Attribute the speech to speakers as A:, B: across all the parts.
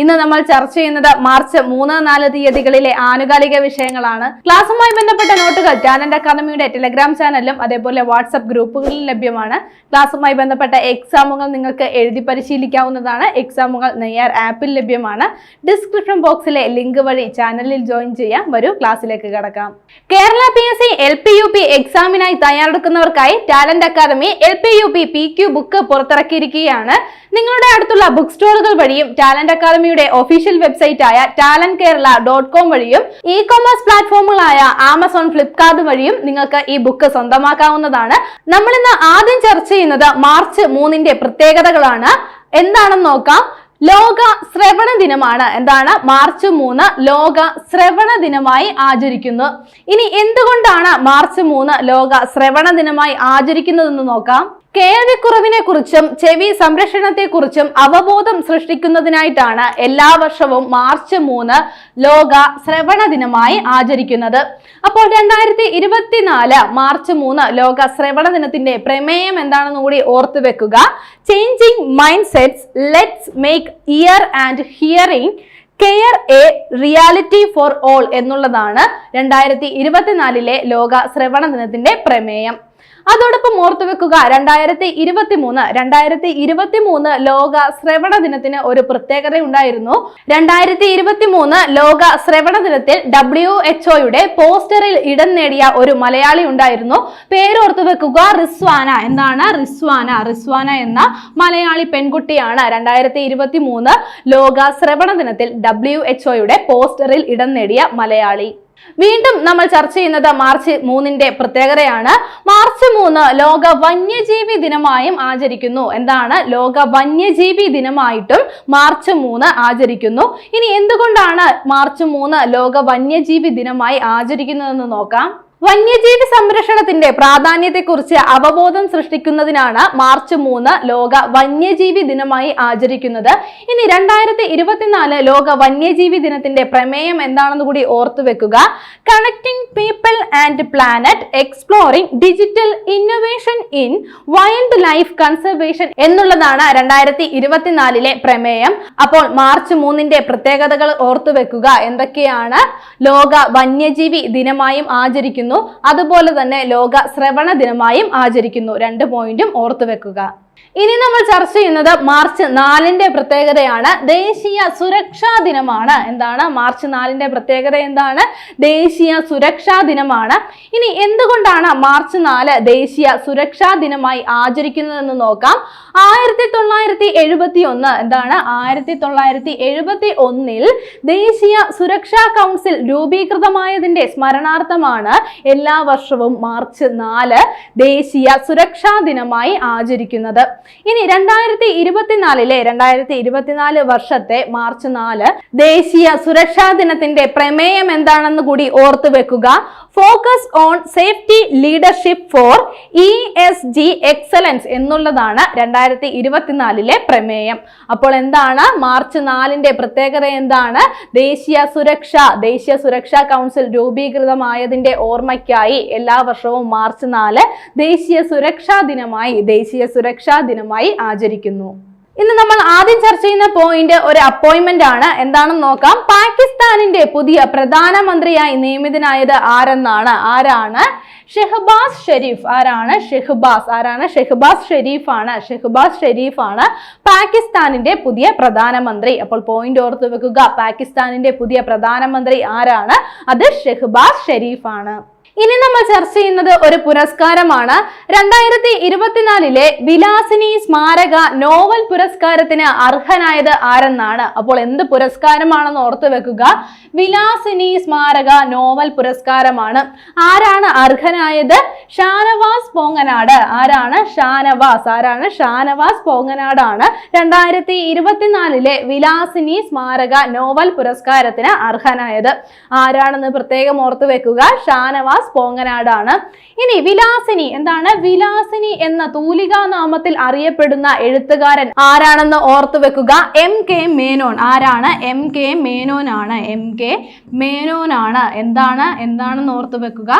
A: ഇന്ന് നമ്മൾ ചർച്ച ചെയ്യുന്നത് മാർച്ച് മൂന്ന് നാല് തീയതികളിലെ ആനുകാലിക വിഷയങ്ങളാണ്. ക്ലാസ്സുമായി ബന്ധപ്പെട്ട നോട്ടുകൾ ടാലന്റ് അക്കാദമിയുടെ ടെലഗ്രാം ചാനലിലും അതേപോലെ വാട്സ്ആപ്പ് ഗ്രൂപ്പുകളിലും ലഭ്യമാണ്. ക്ലാസ്സുമായി ബന്ധപ്പെട്ട എക്സാമുകൾ നിങ്ങൾക്ക് എഴുതി പരിശീലിക്കാവുന്നതാണ്. എക്സാമുകൾ നെയ്യാർ ആപ്പിൽ ലഭ്യമാണ്. ഡിസ്ക്രിപ്ഷൻ ബോക്സിലെ ലിങ്ക് വഴി ചാനലിൽ ജോയിൻ ചെയ്യാം. വരൂ ക്ലാസ്സിലേക്ക് കടക്കാം. Kerala P S C L P U P എക്സാമിനായി തയ്യാറെടുക്കുന്നവർക്കായി talent academy L P U P P Q book പുറത്തിറക്കിയിരിക്കുകയാണ്. നിങ്ങളുടെ അടുത്തുള്ള ബുക്ക് സ്റ്റോറുകൾ വഴിയും ടാലന്റ് അക്കാദമിയുടെ ഒഫീഷ്യൽ വെബ്സൈറ്റ് ആയ ടാലന്റ് കേരള ഡോട്ട് കോം വഴിയും ഇ കൊമേഴ്സ് പ്ലാറ്റ്ഫോമുകളായ ആമസോൺ ഫ്ലിപ്കാർട്ട് വഴിയും നിങ്ങൾക്ക് ഈ ബുക്ക് സ്വന്തമാക്കാവുന്നതാണ്. നമ്മൾ ഇന്ന് ആദ്യം ചർച്ച ചെയ്യുന്നത് മാർച്ച് മൂന്നിന്റെ പ്രത്യേകതകളാണ്. എന്താണെന്ന് നോക്കാം. ലോക ശ്രവണ ദിനമാണ്. എന്താണ്? മാർച്ച് മൂന്ന് ലോക ശ്രവണ ദിനമായി ആചരിക്കുന്നു. ഇനി എന്തുകൊണ്ടാണ് മാർച്ച് മൂന്ന് ലോക ശ്രവണ ദിനമായി ആചരിക്കുന്നതെന്ന് നോക്കാം. കേൾവിക്കുറവിനെ കുറിച്ചും ചെവി സംരക്ഷണത്തെ കുറിച്ചും അവബോധം സൃഷ്ടിക്കുന്നതിനായിട്ടാണ് എല്ലാ വർഷവും മാർച്ച് മൂന്ന് ലോക ശ്രവണ ദിനമായി ആചരിക്കുന്നത്. അപ്പോൾ രണ്ടായിരത്തി ഇരുപത്തിനാല് മാർച്ച് മൂന്ന് ലോക ശ്രവണ ദിനത്തിന്റെ പ്രമേയം എന്താണെന്ന് കൂടി ഓർത്തു വെക്കുക. Changing mind sets let's make ear and hearing care a reality for all എന്നുള്ളതാണ് രണ്ടായിരത്തി ഇരുപത്തിനാലിലെ ലോക ശ്രവണ ദിനത്തിന്റെ പ്രമേയം. അതോടൊപ്പം ഓർത്തു വെക്കുക രണ്ടായിരത്തി ഇരുപത്തി മൂന്ന് രണ്ടായിരത്തി ഇരുപത്തി മൂന്ന് ലോക ശ്രവണ ദിനത്തിന് ഒരു പ്രത്യേകത ഉണ്ടായിരുന്നു. രണ്ടായിരത്തി ഇരുപത്തി മൂന്ന് ലോക ശ്രവണ ദിനത്തിൽ ഡബ്ല്യു എച്ച്ഒയുടെ പോസ്റ്ററിൽ ഇടം നേടിയ ഒരു മലയാളി ഉണ്ടായിരുന്നു. പേരോർത്തു വെക്കുക റിസ്വാന എന്താണ് റിസ്വാന റിസ്വാന എന്ന മലയാളി പെൺകുട്ടിയാണ് രണ്ടായിരത്തി ഇരുപത്തി മൂന്ന് ലോക ശ്രവണ ദിനത്തിൽ ഡബ്ല്യു എച്ച്ഒയുടെ പോസ്റ്ററിൽ ഇടം നേടിയ മലയാളി. വീണ്ടും നമ്മൾ ചർച്ച ചെയ്യുന്നത് മാർച്ച് മൂന്നിന്റെ പ്രത്യേകതയാണ്. മാർച്ച് മൂന്ന് ലോക വന്യജീവി ദിനമായും ആചരിക്കുന്നു. എന്താണ്? ലോക വന്യജീവി ദിനമായിട്ടും മാർച്ച് മൂന്ന് ആചരിക്കുന്നു. ഇനി എന്തുകൊണ്ടാണ് മാർച്ച് മൂന്ന് ലോക വന്യജീവി ദിനമായി ആചരിക്കുന്നതെന്ന് നോക്കാം. വന്യജീവി സംരക്ഷണത്തിന്റെ പ്രാധാന്യത്തെക്കുറിച്ച് അവബോധം സൃഷ്ടിക്കുന്നതിനാണ് മാർച്ച് മൂന്ന് ലോക വന്യജീവി ദിനമായി ആചരിക്കുന്നത്. ഇനി രണ്ടായിരത്തി ഇരുപത്തിനാല് ലോക വന്യജീവി ദിനത്തിന്റെ പ്രമേയം എന്താണെന്ന് കൂടി ഓർത്തുവെക്കുക connecting people and planet exploring digital innovation in wild life conservation എന്നുള്ളതാണ് രണ്ടായിരത്തി ഇരുപത്തിനാലിലെ പ്രമേയം. അപ്പോൾ മാർച്ച് മൂന്നിന്റെ പ്രത്യേകതകൾ ഓർത്തുവെക്കുക എന്തൊക്കെയാണ്? ലോക വന്യജീവി ദിനമായും ആചരിക്കുന്നു. അതുപോലെ തന്നെ ലോക ശ്രവണ ദിനമായും ആചരിക്കുന്നു. രണ്ട് പോയിന്റും ഓർത്തു വെക്കുക ഇനി നമ്മൾ ചർച്ച ചെയ്യുന്നത് മാർച്ച് നാലിന്റെ പ്രത്യേകതയാണ്. ദേശീയ സുരക്ഷാ ദിനമാണ്. എന്താണ്? മാർച്ച് നാലിന്റെ പ്രത്യേകത എന്താണ്? ദേശീയ സുരക്ഷാ ദിനമാണ്. ഇനി എന്തുകൊണ്ടാണ് മാർച്ച് നാല് ദേശീയ സുരക്ഷാ ദിനമായി ആചരിക്കുന്നതെന്ന് നോക്കാം. ആയിരത്തി തൊള്ളായിരത്തി എഴുപത്തി ഒന്ന് എന്താണ്? ആയിരത്തി തൊള്ളായിരത്തി എഴുപത്തി ഒന്നിൽ ദേശീയ സുരക്ഷാ കൗൺസിൽ രൂപീകൃതമായതിന്റെ സ്മരണാർത്ഥമാണ് എല്ലാ വർഷവും മാർച്ച് നാല് ദേശീയ സുരക്ഷാ ദിനമായി ആചരിക്കുന്നത്. ഇനി രണ്ടായിരത്തി ഇരുപത്തിനാലിലെ രണ്ടായിരത്തി ഇരുപത്തിനാല് വർഷത്തെ മാർച്ച് നാല് ദേശീയ സുരക്ഷാ ദിനത്തിന്റെ പ്രമേയം എന്താണെന്ന് കൂടി ഓർത്തു വെക്കുക. Focus on safety leadership for E S G excellence എന്നുള്ളതാണ് രണ്ടായിരത്തി ഇരുപത്തിനാലിലെ പ്രമേയം. അപ്പോൾ എന്താണ്? മാർച്ച് നാലിന്റെ പ്രത്യേകത എന്താണ്? ദേശീയ സുരക്ഷ ദേശീയ സുരക്ഷാ കൗൺസിൽ രൂപീകൃതമായതിന്റെ ഓർമ്മയ്ക്കായി എല്ലാ വർഷവും മാർച്ച് നാല് ദേശീയ സുരക്ഷാ ദിനമായി ദേശീയ സുരക്ഷാ ദിനമായി ആചരിക്കുന്നു. ഇന്ന് നമ്മൾ ആദ്യം ചർച്ച ചെയ്യുന്ന പോയിന്റ് ഒരു അപ്പോയിന്റ്മെന്റ് ആണ്. എന്താണെന്ന് നോക്കാം. പാകിസ്ഥാനിന്റെ പുതിയ പ്രധാനമന്ത്രിയായി നിയമിതനായത് ആരെന്നാണ്? ആരാണ്? ഷെഹബാസ് ഷെരീഫ്. ആരാണ്? ഷെഹബാസ്. ആരാണ്? ഷെഹബാസ് ഷെരീഫ് ആണ് ഷെഹബാസ് ഷെരീഫ് ആണ് പാകിസ്ഥാനിന്റെ പുതിയ പ്രധാനമന്ത്രി. അപ്പോൾ പോയിന്റ് ഓർത്ത് വെക്കുക. പാകിസ്ഥാനിന്റെ പുതിയ പ്രധാനമന്ത്രി ആരാണ്? അത് ഷെഹബാസ് ഷെരീഫ് ആണ് ഇനി നമ്മൾ ചർച്ച ചെയ്യുന്നത് ഒരു പുരസ്കാരമാണ്. രണ്ടായിരത്തി ഇരുപത്തിനാലിലെ വിലാസിനി സ്മാരക നോവൽ പുരസ്കാരത്തിന് അർഹനായത് ആരെന്നാണ്? അപ്പോൾ എന്ത് പുരസ്കാരമാണെന്ന് ഓർത്തു വെക്കുക. വിലാസിനി സ്മാരക നോവൽ പുരസ്കാരമാണ്. ആരാണ് അർഹനായത്? ഷാനവാസ് പോങ്ങനാട്. ആരാണ് ഷാനവാസ്? ആരാണ് ഷാനവാസ് പോങ്ങനാടാണ്. രണ്ടായിരത്തി ഇരുപത്തിനാലിലെ വിലാസിനി സ്മാരക നോവൽ പുരസ്കാരത്തിന് അർഹനായത്. ആരാണെന്ന് പ്രത്യേകം ഓർത്തു വെക്കുക. ഷാനവാസ് സ്പോങ്ങനാടാണ്. ഇനി വിലാസിനി എന്താണ്? വിലാസിനി എന്ന തൂലികാ നാമത്തിൽ അറിയപ്പെടുന്ന എഴുത്തുകാരൻ ആരാണെന്ന് ഓർത്തു വെക്കുക? M K Menon. ആരാണ്? എം കെ മേനോൻ ആണ് എം കെ മേനോൻ ആണ് എന്താണ്? എന്താണെന്ന് ഓർത്തു വെക്കുക?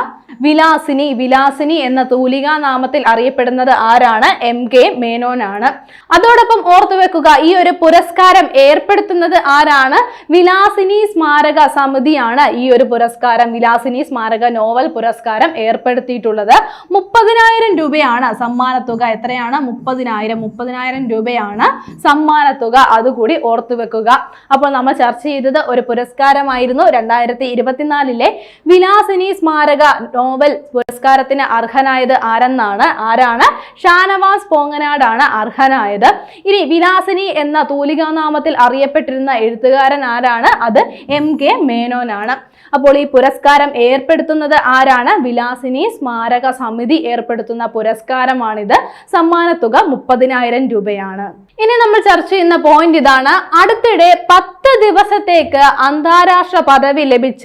A: വിലാസിനി വിലാസിനി എന്ന തൂലികാ നാമത്തിൽ അറിയപ്പെടുന്നത് ആരാണ്? എം കെ മേനോൻ ആണ് അതോടൊപ്പം ഓർത്തു വെക്കുക ഈ ഒരു പുരസ്കാരം ഏർപ്പെടുത്തുന്നത് ആരാണ്? വിലാസിനി സ്മാരക സമിതിയാണ് ഈ ഒരു പുരസ്കാരം. വിലാസിനി സ്മാരക നോവൽ പുരസ്കാരം ഏർപ്പെടുത്തിയിട്ടുള്ളത്. മുപ്പതിനായിരം രൂപയാണ് സമ്മാനത്തുക. എത്രയാണ്? മുപ്പതിനായിരം. മുപ്പതിനായിരം രൂപയാണ് സമ്മാനത്തുക. അതുകൂടി ഓർത്തു വെക്കുക. അപ്പോൾ നമ്മൾ ചർച്ച ചെയ്തത് ഒരു പുരസ്കാരമായിരുന്നു രണ്ടായിരത്തി ഇരുപത്തിനാലിലെ വിലാസിനി സ്മാരക നോവൽ പുരസ്കാരത്തിന് അർഹനായത് ആരെന്നാണ്? ആരാണ്? ഷാനവാസ് പോങ്ങനാടാണ് അർഹനായത്. ഇനി വിലാസിനി എന്ന തൂലികാനാമത്തിൽ അറിയപ്പെട്ടിരുന്ന എഴുത്തുകാരൻ ആരാണ്? അത് എം കെ മേനോനാണ്. അപ്പോൾ ഈ പുരസ്കാരം ഏർപ്പെടുത്തുന്നത് ആരാണ്? വിലാസിനി സ്മാരക സമിതി ഏർപ്പെടുത്തുന്ന പുരസ്കാരമാണിത്. സമ്മാനത്തുക മുപ്പതിനായിരം രൂപയാണ്. ഇനി നമ്മൾ ചർച്ച ചെയ്യുന്ന പോയിന്റ് ഇതാണ്. അടുത്തിടെ പത്ത് ദിവസത്തേക്ക് അന്താരാഷ്ട്ര പദവി ലഭിച്ച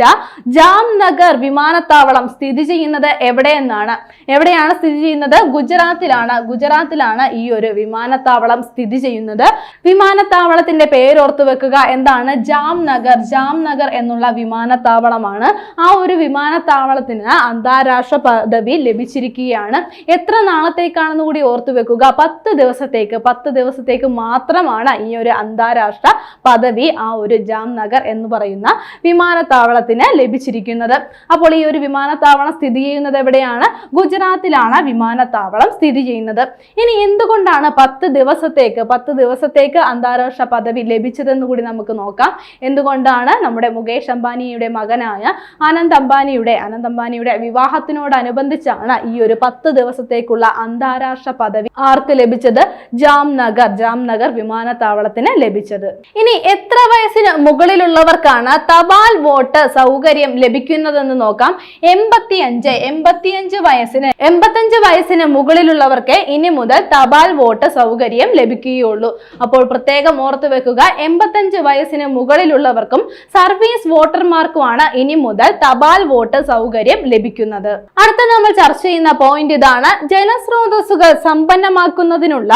A: ജാംനഗർ വിമാനത്താവളം സ്ഥിതി ചെയ്യുന്നത് എവിടെയെന്നാണ്? എവിടെയാണ് സ്ഥിതി ചെയ്യുന്നത്? ഗുജറാത്തിലാണ്. ഗുജറാത്തിലാണ് ഈ ഒരു വിമാനത്താവളം സ്ഥിതി ചെയ്യുന്നത്. വിമാനത്താവളത്തിന്റെ പേരോർത്ത് വെക്കുക. എന്താണ്? ജാംനഗർ. ജാംനഗർ എന്നുള്ള വിമാനത്താവളമാണ്. ആ ഒരു വിമാനത്താവളത്തിന് അന്താരാഷ്ട്ര പദവി ലഭിച്ചിരിക്കുകയാണ്. എത്ര നാളത്തേക്കാണെന്ന് കൂടി ഓർത്തു വെക്കുക. പത്ത് ദിവസത്തേക്ക് പത്ത് ദിവസത്തേക്ക് മാത്രമാണ് ഈ ഒരു അന്താരാഷ്ട്ര പദവി ആ ഒരു ജാംനഗർ എന്ന് പറയുന്ന വിമാനത്താവളത്തിന് ലഭിച്ചിരിക്കുന്നത്. അപ്പോൾ ഈ ഒരു വിമാനത്താവളം സ്ഥിതി ചെയ്യുന്നത് എവിടെയാണ്? ഗുജറാത്തിലാണ് വിമാനത്താവളം സ്ഥിതി ചെയ്യുന്നത്. ഇനി എന്തുകൊണ്ടാണ് പത്ത് ദിവസത്തേക്ക് പത്ത് ദിവസത്തേക്ക് അന്താരാഷ്ട്ര പദവി ലഭിച്ചതെന്ന് കൂടി നമുക്ക് നോക്കാം. എന്തുകൊണ്ടാണ് നമ്മുടെ മുകേഷ് അംബാനിയുടെ മകനായ ആനന്ദ് അംബാനിയുടെ ആനന്ദ് അംബാനിയുടെ വിവാഹത്തിനോടനുബന്ധിച്ചാണ് ഈ ഒരു പത്ത് ദിവസത്തേക്കുള്ള അന്താരാഷ്ട്ര പദവി ആർക്ക് ലഭിച്ചത്? ജാംനഗർ ജാംനഗർ വിമാനത്താവളത്തിന് ലഭിച്ചത്. ഇനി എത്ര വയസ്സിന് മുകളിലുള്ളവർക്കാണ് തപാൽ വോട്ട് സൗകര്യം ലഭിക്കുന്നതെന്ന് നോക്കാം. എൺപത്തിയഞ്ച് എൺപത്തിയഞ്ച് വയസ്സിന് എൺപത്തഞ്ച് വയസ്സിന് മുകളിലുള്ളവർക്ക് ഇനി മുതൽ തപാൽ വോട്ട് സൗകര്യം ലഭിക്കുകയുള്ളൂ. അപ്പോൾ പ്രത്യേകം ഓർത്തു വെക്കുക എൺപത്തഞ്ച് വയസ്സിന് മുകളിലുള്ളവർക്കും സർവീസ് വോട്ടർമാർക്കുമാണ് ഇനി മുതൽ തപാൽ വോട്ട് സൗകര്യം ലഭിക്കുന്നത്. അടുത്ത നമ്മൾ ചർച്ച ചെയ്യുന്ന പോയിന്റ് ഇതാണ്. ജലസ്രോതസ്സുകൾ സമ്പന്നമാക്കുന്നതിനുള്ള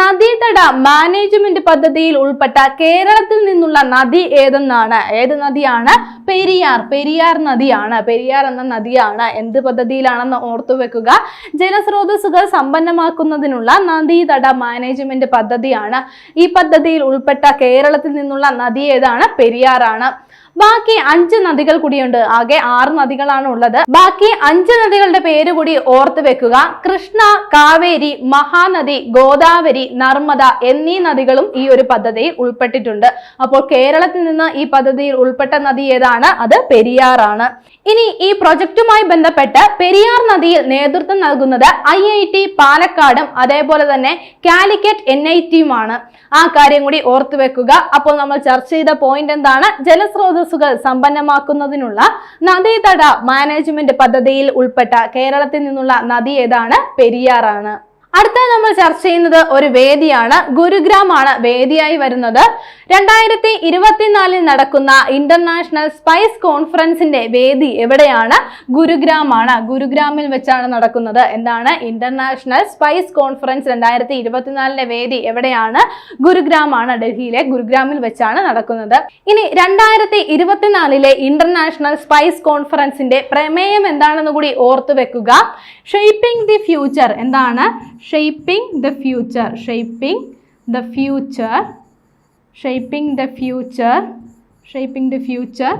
A: നദീതട മാനേജ്മെന്റ് പദ്ധതിയിൽ ഉൾപ്പെട്ട കേരളത്തിൽ നിന്നുള്ള നദി ഏതെന്നാണ്? ഏത് നദിയാണ്? പെരിയാർ. പെരിയാർ നദിയാണ്. പെരിയാർ എന്ന നദിയാണ്. എന്ത് പദ്ധതിയിലാണെന്ന് ഓർത്തു വെക്കുക. ജലസ്രോതസ്സുകൾ സമ്പന്നമാക്കുന്നതിനുള്ള നദീതട മാനേജ്മെന്റ് പദ്ധതിയാണ്. ഈ പദ്ധതിയിൽ ഉൾപ്പെട്ട കേരളത്തിൽ നിന്നുള്ള നദി ഏതാണ്? പെരിയാറാണ്. ബാക്കി അഞ്ച് നദികൾ കൂടിയുണ്ട്. ആകെ ആറ് നദികളാണ് ഉള്ളത്. ബാക്കി അഞ്ച് നദികളുടെ പേര് കൂടി ഓർത്തു വെക്കുക. കൃഷ്ണ കാവേരി മഹാനദി ഗോദാവരി നർമ്മദ എന്നീ നദികളും ഈ ഒരു പദ്ധതിയിൽ ഉൾപ്പെട്ടിട്ടുണ്ട്. അപ്പോൾ കേരളത്തിൽ നിന്ന് ഈ പദ്ധതിയിൽ ഉൾപ്പെട്ട നദി ഏതാണ്? അത് പെരിയാറാണ്. ഇനി ഈ പ്രൊജക്റ്റുമായി ബന്ധപ്പെട്ട് പെരിയാർ നദിയിൽ നേതൃത്വം നൽകുന്നത് ഐ ഐ ടി പാലക്കാടും അതേപോലെ തന്നെ കാലിക്കറ്റ് എൻ ഐ ടിയുമാണ്. ആ കാര്യം കൂടി ഓർത്തു വെക്കുക. അപ്പോൾ നമ്മൾ ചർച്ച ചെയ്ത പോയിന്റ് എന്താണ്? ജലസ്രോതസ്സുകൾ സമ്പന്നമാക്കുന്നതിനുള്ള നദീതട മാനേജ്മെന്റ് പദ്ധതിയിൽ ഉൾപ്പെട്ട കേരളത്തിൽ നിന്നുള്ള നദി ഏതാണ്? പെരിയാറാണ്. അടുത്ത നമ്മൾ ചർച്ച ചെയ്യുന്നത് ഒരു വേദിയാണ്. ഗുരുഗ്രാം ആണ് വേദിയായി വരുന്നത്. രണ്ടായിരത്തി ഇരുപത്തിനാലിൽ നടക്കുന്ന ഇന്റർനാഷണൽ സ്പൈസ് കോൺഫറൻസിന്റെ വേദി എവിടെയാണ്? ഗുരുഗ്രാം ആണ് ഗുരുഗ്രാമിൽ വെച്ചാണ് നടക്കുന്നത്. എന്താണ്? ഇന്റർനാഷണൽ സ്പൈസ് കോൺഫറൻസ് രണ്ടായിരത്തി ഇരുപത്തിനാലിന്റെ വേദി എവിടെയാണ്? ഗുരുഗ്രാം ആണ് ഡൽഹിയിലെ ഗുരുഗ്രാമിൽ വെച്ചാണ് നടക്കുന്നത്. ഇനി രണ്ടായിരത്തി ഇരുപത്തിനാലിലെ ഇന്റർനാഷണൽ സ്പൈസ് കോൺഫറൻസിന്റെ പ്രമേയം എന്താണെന്ന് കൂടി ഓർത്തു വെക്കുക. ഷേപ്പിംഗ് ദി ഫ്യൂച്ചർ എന്താണ്? Shaping the future shaping the future shaping the future shaping the future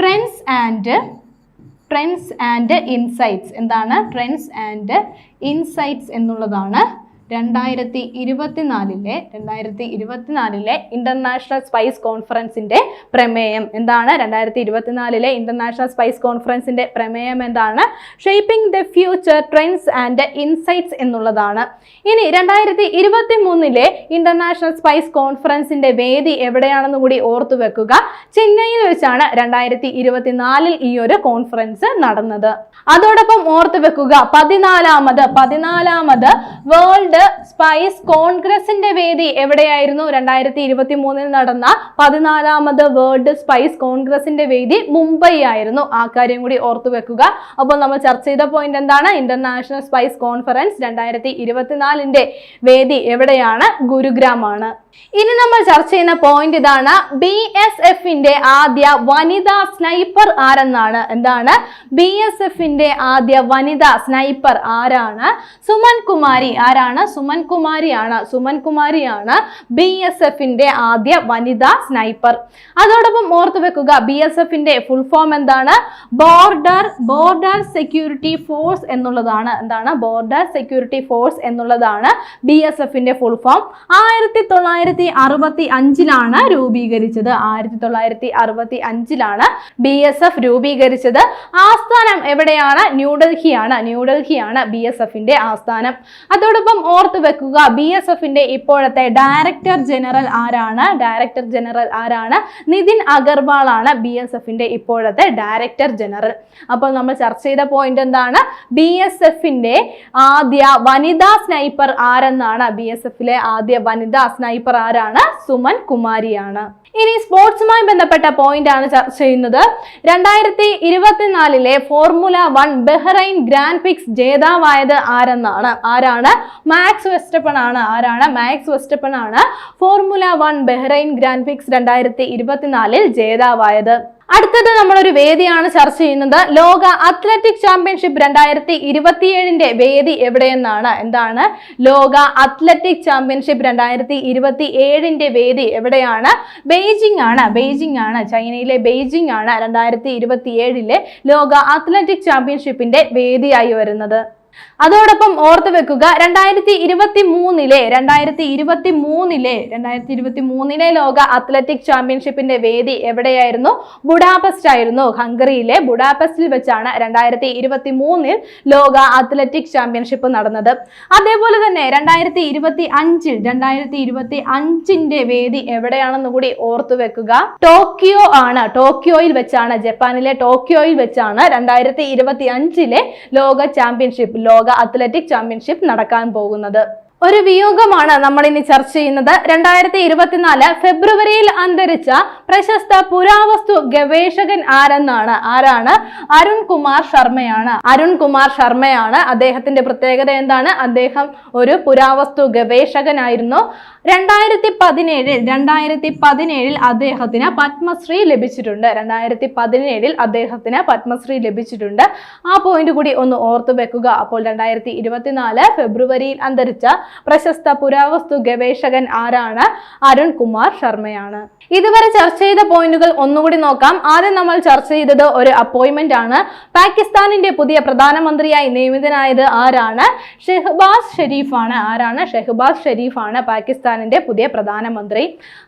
A: trends and trends and insights എന്താണ്? ട്രെൻഡ്സ് ആൻഡ് ഇൻസൈറ്റ്സ് എന്നുള്ളതാണ് രണ്ടായിരത്തി ഇരുപത്തിനാലിലെ രണ്ടായിരത്തി ഇരുപത്തിനാലിലെ ഇന്റർനാഷണൽ സ്പൈസ് കോൺഫറൻസിന്റെ പ്രമേയം എന്താണ്? രണ്ടായിരത്തി ഇരുപത്തിനാലിലെ ഇന്റർനാഷണൽ സ്പൈസ് കോൺഫറൻസിന്റെ പ്രമേയം എന്താണ്? Shaping the future trends and insights എന്നുള്ളതാണ്. ഇനി രണ്ടായിരത്തി ഇരുപത്തി മൂന്നിലെ ഇന്റർനാഷണൽ സ്പൈസ് കോൺഫറൻസിന്റെ വേദി എവിടെയാണെന്ന് കൂടി ഓർത്തു വെക്കുക. ചെന്നൈയിൽ വെച്ചാണ് രണ്ടായിരത്തി ഇരുപത്തിനാലിൽ ഈ ഒരു കോൺഫറൻസ് നടന്നത്. അതോടൊപ്പം ഓർത്തു വെക്കുക പതിനാലാമത് പതിനാലാമത് വേൾഡ് വേൾഡ് സ്പൈസ് കോൺഗ്രസിന്റെ വേദി എവിടെയായിരുന്നു? രണ്ടായിരത്തി ഇരുപത്തി മൂന്നിൽ നടന്ന പതിനാലാമത് വേൾഡ് സ്പൈസ് കോൺഗ്രസിന്റെ വേദി മുംബൈ ആയിരുന്നു ആ കാര്യം കൂടി ഓർത്തു വെക്കുക. അപ്പോൾ നമ്മൾ ചർച്ച ചെയ്ത പോയിന്റ് എന്താണ്? ഇന്റർനാഷണൽ സ്പൈസ് കോൺഫറൻസ് രണ്ടായിരത്തി ഇരുപത്തിനാലിന്റെ വേദി എവിടെയാണ്? ഗുരുഗ്രാം ആണ് ഇനി നമ്മൾ ചർച്ച ചെയ്യുന്ന പോയിന്റ് ഇതാണ് ബി എസ് എഫിന്റെ ആദ്യ വനിതാ സ്നൈപ്പർ ആരെന്നാണ്? എന്താണ്? ബി എസ് എഫിന്റെ ആദ്യ വനിതാ സ്നൈപ്പർ ആരാണ്? സുമൻ കുമാരി ആരാണ്? സുമൻ കുമാരിയാണ്. സുമൻ കുമാരിയാണ് ബി എസ് എഫിന്റെ ആദ്യ വനിതാ സ്നൈപ്പർ. അതോടൊപ്പം ഓർത്തു വെക്കുക ബി എസ് എഫിന്റെ ഫുൾ ഫോം എന്താണ്? ബോർഡർ ബോർഡർ സെക്യൂരിറ്റി ഫോഴ്സ് എന്നുള്ളതാണ്. എന്താണ്? ബോർഡർ സെക്യൂരിറ്റി ഫോഴ്സ് എന്നുള്ളതാണ് ബി എസ് എഫിന്റെ ഫുൾ ഫോം ആയിരത്തി തൊള്ളായിരത്തി അറുപത്തി അഞ്ചിലാണ് രൂപീകരിച്ചത്. ആയിരത്തി തൊള്ളായിരത്തി അറുപത്തി അഞ്ചിലാണ് ബി എസ് എഫ് രൂപീകരിച്ചത്. ആസ്ഥാനം എവിടെയാണ്? ന്യൂഡൽഹിയാണ് ന്യൂഡൽഹിയാണ് ബി എസ് എഫിന്റെ ആസ്ഥാനം. അതോടൊപ്പം ഓർത്തു വെക്കുക. ബി എസ് എഫിന്റെ ഇപ്പോഴത്തെ ഡയറക്ടർ ജനറൽ ആരാണ്? ഡയറക്ടർ ജനറൽ ആരാണ്? നിതിൻ അഗർവാൾ ആണ് ബി എസ് എഫിന്റെ ഇപ്പോഴത്തെ ഡയറക്ടർ ജനറൽ അപ്പോൾ നമ്മൾ ചർച്ച ചെയ്ത പോയിന്റ് എന്താണ്? ബി എസ് എഫിന്റെ ആദ്യ വനിതാ സ്നൈപ്പർ ആരെന്നാണ്? ബി എസ് എഫിലെ ആദ്യ വനിതാ സ്നൈപ്പർ ആരാണ്? സുമൻ കുമാരിയാണ്. ഇനി സ്പോർട്സുമായി ബന്ധപ്പെട്ട പോയിന്റ് ആണ് ചർച്ച ചെയ്യുന്നത്. രണ്ടായിരത്തി ഇരുപത്തിനാലിലെ formula one Bahrain grand prix ജേതാവായത് ആരെന്നാണ്? ആരാണ്? മാക്സ് വെസ്റ്റപ്പൺ ആണ് ആരാണ്? മാക്സ് വെസ്റ്റപ്പൺ ആണ് formula one Bahrain grand prix രണ്ടായിരത്തി ഇരുപത്തിനാലിൽ ജേതാവായത്. അടുത്തത് നമ്മളൊരു വേദിയാണ് ചർച്ച ചെയ്യുന്നത്. ലോക അത്ലറ്റിക് ചാമ്പ്യൻഷിപ്പ് രണ്ടായിരത്തി ഇരുപത്തിയേഴിന്റെ വേദി എവിടെയെന്നാണ്? എന്താണ്? ലോക അത്ലറ്റിക് ചാമ്പ്യൻഷിപ്പ് രണ്ടായിരത്തി ഇരുപത്തി ഏഴിന്റെ വേദി എവിടെയാണ്? ബെയ്ജിംഗ് ആണ് ബെയ്ജിംഗ് ആണ് ചൈനയിലെ ബെയ്ജിംഗ് ആണ് രണ്ടായിരത്തി ഇരുപത്തി ഏഴിലെ ലോക അത്ലറ്റിക് ചാമ്പ്യൻഷിപ്പിന്റെ വേദിയായി വരുന്നത്. അതോടൊപ്പം ഓർത്തു വെക്കുക രണ്ടായിരത്തി ഇരുപത്തി മൂന്നിലെ രണ്ടായിരത്തി ഇരുപത്തി മൂന്നിലെ രണ്ടായിരത്തി ഇരുപത്തി മൂന്നിലെ ലോക അത്ലറ്റിക് ചാമ്പ്യൻഷിപ്പിന്റെ വേദി എവിടെയായിരുന്നു? ബുഡാപെസ്റ്റ് ആയിരുന്നു. ഹംഗറിയിലെ ബുഡാപെസ്റ്റിൽ വെച്ചാണ് രണ്ടായിരത്തി ഇരുപത്തി മൂന്നിൽ ലോക അത്ലറ്റിക് ചാമ്പ്യൻഷിപ്പ് നടന്നത്. അതേപോലെ തന്നെ രണ്ടായിരത്തി ഇരുപത്തി അഞ്ചിൽ രണ്ടായിരത്തി ഇരുപത്തി അഞ്ചിന്റെ വേദി എവിടെയാണെന്ന് കൂടി ഓർത്തു വെക്കുക. ടോക്കിയോ ആണ്. ടോക്കിയോയിൽ വെച്ചാണ് ജപ്പാനിലെ ടോക്കിയോയിൽ വെച്ചാണ് രണ്ടായിരത്തി ഇരുപത്തി അഞ്ചിലെ ലോക ചാമ്പ്യൻഷിപ്പ് ലോക അത്ലറ്റിക് ചാമ്പ്യൻഷിപ്പ് നടക്കാൻ പോകുന്നത്. ഒരു വിയോഗമാണ് നമ്മൾ ഇനി ചർച്ച ചെയ്യുന്നത്. രണ്ടായിരത്തി ഇരുപത്തിനാല് ഫെബ്രുവരിയിൽ അന്തരിച്ച പ്രശസ്ത പുരാവസ്തു ഗവേഷകൻ ആരെന്നാണ്? ആരാണ്? അരുൺ കുമാർ ശർമ്മയാണ്. അരുൺ കുമാർ ശർമ്മയാണ് അദ്ദേഹത്തിന്റെ പ്രത്യേകത എന്താണ്? അദ്ദേഹം ഒരു പുരാവസ്തു ഗവേഷകനായിരുന്നു. രണ്ടായിരത്തി പതിനേഴിൽ രണ്ടായിരത്തി പതിനേഴിൽ അദ്ദേഹത്തിന് പത്മശ്രീ ലഭിച്ചിട്ടുണ്ട്. രണ്ടായിരത്തി പതിനേഴിൽ അദ്ദേഹത്തിന് പത്മശ്രീ ലഭിച്ചിട്ടുണ്ട്. ആ പോയിന്റ് കൂടി ഒന്ന് ഓർത്തു വെക്കുക അപ്പോൾ രണ്ടായിരത്തി ഇരുപത്തിനാല് ഫെബ്രുവരിയിൽ അന്തരിച്ച പ്രശസ്ത പുരാവസ്തു ഗവേഷകൻ ആരാണ്? അരുൺ കുമാർ ശർമ്മയാണ്. ഇതുവരെ ചർച്ച ചെയ്ത പോയിന്റുകൾ ഒന്നുകൂടി നോക്കാം. ആദ്യം നമ്മൾ ചർച്ച ചെയ്തത് ഒരു അപ്പോയിന്റ്മെന്റ് ആണ്. പാകിസ്ഥാനിന്റെ പുതിയ പ്രധാനമന്ത്രിയായി നിയമിതനായത് ആരാണ്? ഷെഹ്ബാസ് ഷെരീഫാണ്. ആരാണ്? ഷെഹ്ബാസ് ഷെരീഫാണ് പാകിസ്ഥാനിന്റെ പുതിയ പ്രധാനമന്ത്രി.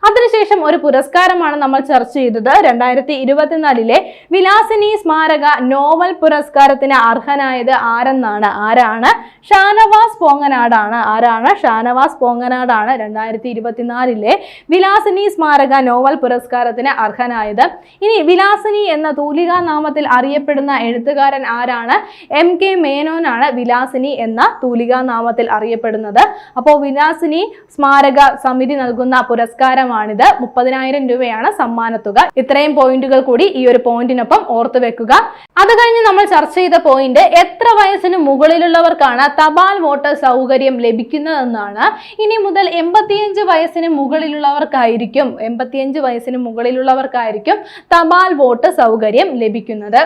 A: അതിനുശേഷം ഒരു പുരസ്കാരമാണ് നമ്മൾ ചർച്ച ചെയ്തത്. രണ്ടായിരത്തി ഇരുപത്തിനാലിലെ വിലാസിനി സ്മാരക നോവൽ പുരസ്കാരത്തിന് അർഹനായത് ആരെന്നാണ്? ആരാണ്? ഷാനവാസ് പോങ്ങനാടാണ്. ആരാണ്? ഷാനവാസ് പോങ്ങനാടാണ്. രണ്ടായിരത്തി ഇരുപത്തിനാലിലെ വിലാസിനി സ്മാരക നോവൽ പുരസ്കാരത്തിന് അർഹനായത്. ഇനി വിലാസിനി എന്ന തൂലികാ നാമത്തിൽ അറിയപ്പെടുന്ന എഴുത്തുകാരൻ ആരാണ്? എം കെ മേനോനാണ് വിലാസിനി എന്ന തൂലികാ നാമത്തിൽ അറിയപ്പെടുന്നത്. അപ്പോൾ വിലാസിനി സ്മാരക സമിതി നൽകുന്ന പുരസ്കാരമാണിത്. മുപ്പതിനായിരം രൂപയാണ് സമ്മാനത്തുക. ഇത്രയും പോയിന്റുകൾ കൂടി ഈ ഒരു പോയിന്റിനൊപ്പം ഓർത്തു വെക്കുക. അത് കഴിഞ്ഞ് നമ്മൾ ചർച്ച ചെയ്ത പോയിന്റ് എത്ര വയസ്സിന് മുകളിലുള്ളവർക്കാണ് തപാൽ വോട്ട് സൗകര്യം ലഭിക്കുന്നതെന്നാണ്. ഇനി മുതൽ എൺപത്തിയഞ്ച് വയസ്സിന് മുകളിലുള്ളവർക്കായിരിക്കും എൺപത്തിയഞ്ച് വയസ്സിന് മുകളിലുള്ളവർക്കായിരിക്കും തപാൽ വോട്ട് സൗകര്യം ലഭിക്കുന്നത്.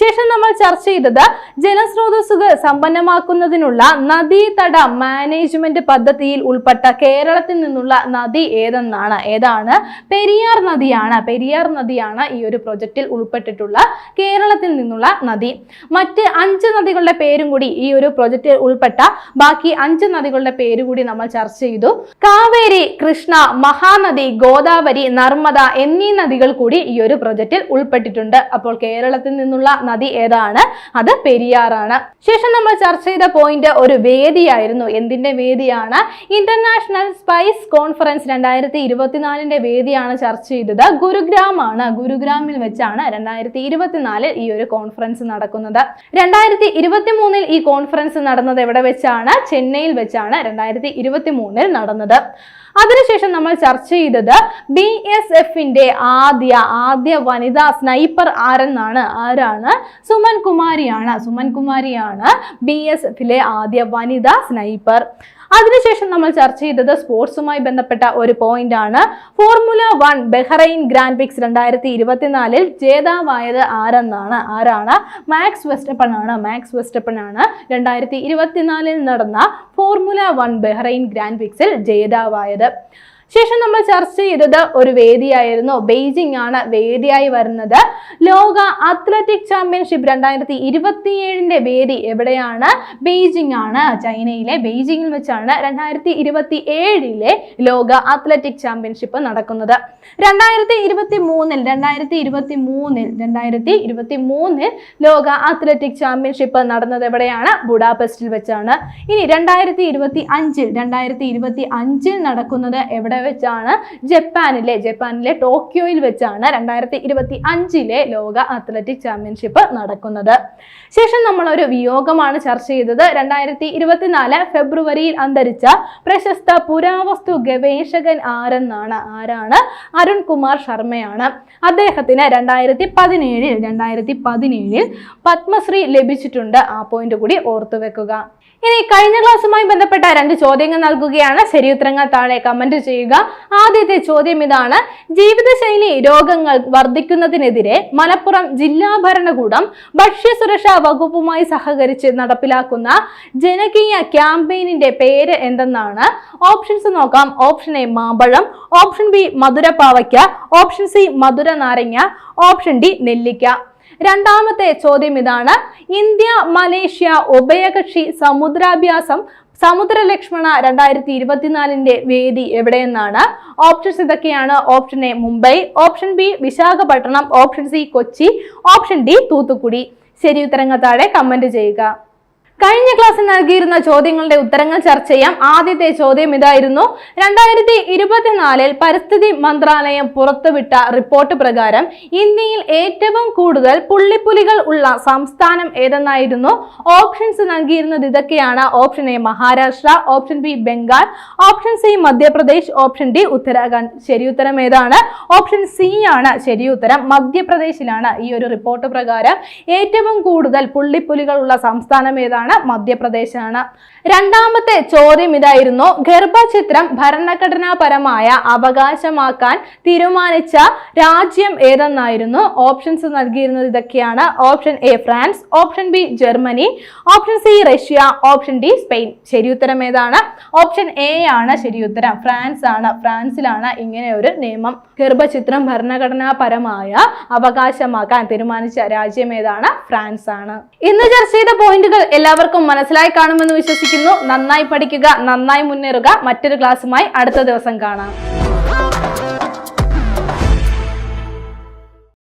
A: ശേഷം നമ്മൾ ചർച്ച ചെയ്തത് ജലസ്രോതസ്സുകൾ സമ്പന്നമാക്കുന്നതിനുള്ള നദീതട മാനേജ്മെന്റ് പദ്ധതിയിൽ ഉൾപ്പെട്ട കേരളത്തിൽ നിന്നുള്ള നദി ഏതെന്നാണ്? ഏതാണ്? പെരിയാർ നദിയാണ്. പെരിയാർ നദിയാണ് ഈ ഒരു പ്രൊജക്റ്റിൽ ഉൾപ്പെട്ടിട്ടുള്ള കേരളത്തിൽ നിന്നുള്ള നദി. മറ്റ് അഞ്ച് നദികളുടെ പേരും കൂടി ഈ ഒരു പ്രൊജക്റ്റിൽ ഉൾപ്പെട്ട ബാക്കി അഞ്ച് നദികളുടെ പേര് കൂടി നമ്മൾ ചർച്ച ചെയ്തു. കാവേരി കൃഷ്ണ മഹാനദി ഗോദാവരി നർമ്മദ എന്നീ നദികൾ കൂടി ഈ ഒരു പ്രൊജക്റ്റിൽ ഉൾപ്പെട്ടിട്ടുണ്ട്. അപ്പോൾ കേരളത്തിൽ നിന്നുള്ള നദി ഏതാണ്? അത് പെരിയാറാണ്. ശേഷം നമ്മൾ ചർച്ച ചെയ്ത പോയിന്റ് ഒരു വേദിയായിരുന്നു. എന്തിന്റെ വേദിയാണ്? ഇന്റർനാഷണൽ സ്പൈസ് കോൺഫറൻസ് രണ്ടായിരത്തി ഇരുപത്തിനാലിന്റെ വേദിയാണ് ചർച്ച ചെയ്തത്. ഗുരുഗ്രാം ആണ് ഗുരുഗ്രാമിൽ വെച്ചാണ് രണ്ടായിരത്തി ഇരുപത്തിനാലിൽ ഈ ഒരു കോൺഫറൻസ് നടക്കുന്നത്. രണ്ടായിരത്തി ഇരുപത്തി മൂന്നിൽ ഈ കോൺഫറൻസ് നടന്നത് എവിടെ വെച്ചാണ്? ചെന്നൈയിൽ വെച്ചാണ് രണ്ടായിരത്തി ഇരുപത്തി മൂന്നിൽ നടന്നത്. അതിനുശേഷം നമ്മൾ ചർച്ച ചെയ്തത് ബി എസ് എഫിന്റെ ആദ്യ ആദ്യ വനിതാ സ്നൈപ്പർ ആരെന്നാണ്? ആരാണ്? സുമൻ കുമാരിയാണ്. സുമൻ കുമാരിയാണ് ബി എസ് എഫിലെ ആദ്യ വനിതാ സ്നൈപ്പർ. അതിനുശേഷം നമ്മൾ ചർച്ച ചെയ്തത് സ്പോർട്സുമായി ബന്ധപ്പെട്ട ഒരു പോയിന്റ് ആണ്. Formula one Bahrain grand prix രണ്ടായിരത്തി ഇരുപത്തിനാലിൽ ജേതാവായത് ആരെന്നാണ്? ആരാണ്? മാക്സ് വെസ്റ്റപ്പൺ ആണ്. മാക്സ് വെസ്റ്റപ്പൺ ആണ്. രണ്ടായിരത്തി ഇരുപത്തിനാലിൽ നടന്ന ഫോർമുല വൺ ബെഹ്റൈൻ ഗ്രാൻഡ് പിക്സിൽ ജേതാവായത്. ശേഷം നമ്മൾ ചർച്ച ചെയ്തത് ഒരു വേദിയായിരുന്നു. ബെയ്ജിംഗ് ആണ് വേദിയായി വരുന്നത്. ലോക അത്ലറ്റിക് ചാമ്പ്യൻഷിപ്പ് രണ്ടായിരത്തി ഇരുപത്തിയേഴിന്റെ വേദി എവിടെയാണ്? ബെയ്ജിംഗ് ആണ് ചൈനയിലെ ബെയ്ജിംഗിൽ വെച്ചാണ് രണ്ടായിരത്തി ഇരുപത്തി ഏഴിലെ ലോക അത്ലറ്റിക് ചാമ്പ്യൻഷിപ്പ് നടക്കുന്നത്. രണ്ടായിരത്തി ഇരുപത്തി മൂന്നിൽ രണ്ടായിരത്തി ഇരുപത്തി മൂന്നിൽ രണ്ടായിരത്തി ഇരുപത്തി മൂന്നിൽ ലോക അത്ലറ്റിക് ചാമ്പ്യൻഷിപ്പ് നടന്നത് എവിടെയാണ്? ബുഡാപെസ്റ്റിൽ വെച്ചാണ്. ഇനി രണ്ടായിരത്തി ഇരുപത്തി അഞ്ചിൽ രണ്ടായിരത്തി ഇരുപത്തി അഞ്ചിൽ നടക്കുന്നത് എവിടെ വെച്ചാണ് ജപ്പാനിലെ ജപ്പാനിലെ ടോക്കിയോയിൽ വെച്ചാണ് രണ്ടായിരത്തി ഇരുപത്തി അഞ്ചിലെ ലോക അത്ലറ്റിക് ചാമ്പ്യൻഷിപ്പ് നടക്കുന്നത്. ശേഷം നമ്മൾ ഒരു വിയോഗമാണ് ചർച്ച ചെയ്തത്. രണ്ടായിരത്തി ഇരുപത്തിനാല് ഫെബ്രുവരിയിൽ അന്തരിച്ച പ്രശസ്ത പുരാവസ്തു ഗവേഷകൻ ആരെന്നാണ്? ആരാണ്? അരുൺ കുമാർ ശർമ്മയാണ്. അദ്ദേഹത്തിന് രണ്ടായിരത്തി പതിനേഴിൽ രണ്ടായിരത്തി പതിനേഴിൽ പത്മശ്രീ ലഭിച്ചിട്ടുണ്ട്. ആ പോയിന്റ് കൂടി ഓർത്തു വെക്കുക. ഇനി കഴിഞ്ഞ ക്ലാസ്സുമായി ബന്ധപ്പെട്ട രണ്ട് ചോദ്യങ്ങൾ നൽകുകയാണ്. ശരിയുത്തരങ്ങൾ താഴെ കമന്റ് ചെയ്യുക. ആദ്യത്തെ ചോദ്യം ഇതാണ്. ജീവിതശൈലി രോഗങ്ങൾ വർദ്ധിക്കുന്നതിനെതിരെ മലപ്പുറം ജില്ലാ ഭരണകൂടം ഭക്ഷ്യസുരക്ഷാ വകുപ്പുമായി സഹകരിച്ച് നടപ്പിലാക്കുന്ന ജനകീയ ക്യാമ്പയിനിന്റെ പേര് എന്തെന്നാണ്? ഓപ്ഷൻസ് നോക്കാം. ഓപ്ഷൻ എ മാമ്പഴം ഓപ്ഷൻ ബി മധുരപ്പാവയ്ക്ക ഓപ്ഷൻ സി മധുര നാരങ്ങ ഓപ്ഷൻ ഡി നെല്ലിക്ക. രണ്ടാമത്തെ ചോദ്യം ഇതാണ്. ഇന്ത്യ മലേഷ്യ ഉഭയകക്ഷി സമുദ്രാഭ്യാസം സമുദ്ര ലക്ഷ്മണ രണ്ടായിരത്തി ഇരുപത്തിനാലിന്റെ വേദി എവിടെയെന്നാണ്? ഓപ്ഷൻസ് ഇതൊക്കെയാണ്. Option A Mumbai option B Visakhapatnam. Option C Kochi. Option D Thoothukudi. ശരി ഉത്തരങ്ങൾ താഴെ കമന്റ് ചെയ്യുക. കഴിഞ്ഞ ക്ലാസ്സിൽ നൽകിയിരുന്ന ചോദ്യങ്ങളുടെ ഉത്തരങ്ങൾ ചർച്ച ചെയ്യാം. ആദ്യത്തെ ചോദ്യം ഇതായിരുന്നു. രണ്ടായിരത്തി ഇരുപത്തിനാലിൽ പരിസ്ഥിതി മന്ത്രാലയം പുറത്തുവിട്ട റിപ്പോർട്ട് പ്രകാരം ഇന്ത്യയിൽ ഏറ്റവും കൂടുതൽ പുള്ളിപ്പുലികൾ ഉള്ള സംസ്ഥാനം ഏതെന്നായിരുന്നു? ഓപ്ഷൻസ് നൽകിയിരുന്നത് ഇതൊക്കെയാണ്. Option A Maharashtra option B Bengal option C Madhya Pradesh option D Uttarakhand. ശരി ഉത്തരം ഏതാണ്? ഓപ്ഷൻ സി ആണ് ശരി ഉത്തരം. മധ്യപ്രദേശിലാണ് ഈ ഒരു റിപ്പോർട്ട് പ്രകാരം ഏറ്റവും കൂടുതൽ പുള്ളിപ്പുലികൾ ഉള്ള സംസ്ഥാനം ഏതാണ്? മധ്യപ്രദേശാണ്. രണ്ടാമത്തെ ചോദ്യം ഇതായിരുന്നു ഗർഭചിത്രം ഭരണഘടനാപരമായ അവകാശമാക്കാൻ തീരുമാനിച്ച രാജ്യം ഏതെന്നായിരുന്നു? ഓപ്ഷൻസ് നൽകിയിരുന്നത് ഇതൊക്കെയാണ്. Option A France. Option B Germany. Option C Russia. Option D Spain. ശരിയുത്തരം ഏതാണ്? ഓപ്ഷൻ എ ആണ് ശരിയുത്തരം ഫ്രാൻസ് ആണ്. ഫ്രാൻസിലാണ് ഇങ്ങനെ ഒരു നിയമം. ഗർഭചിത്രം ഭരണഘടനാപരമായ അവകാശമാക്കാൻ തീരുമാനിച്ച രാജ്യം ഏതാണ്? ഫ്രാൻസ് ആണ്. ഇന്ന് ചർച്ച ചെയ്ത പോയിന്റുകൾ എല്ലാവർക്കും മനസ്സിലായി കാണുമെന്ന് വിശ്വസിക്കുന്നു. നന്നായി പഠിക്കുക നന്നായി മുന്നേറുക. മറ്റൊരു ക്ലാസ്സുമായി അടുത്ത ദിവസം കാണാം.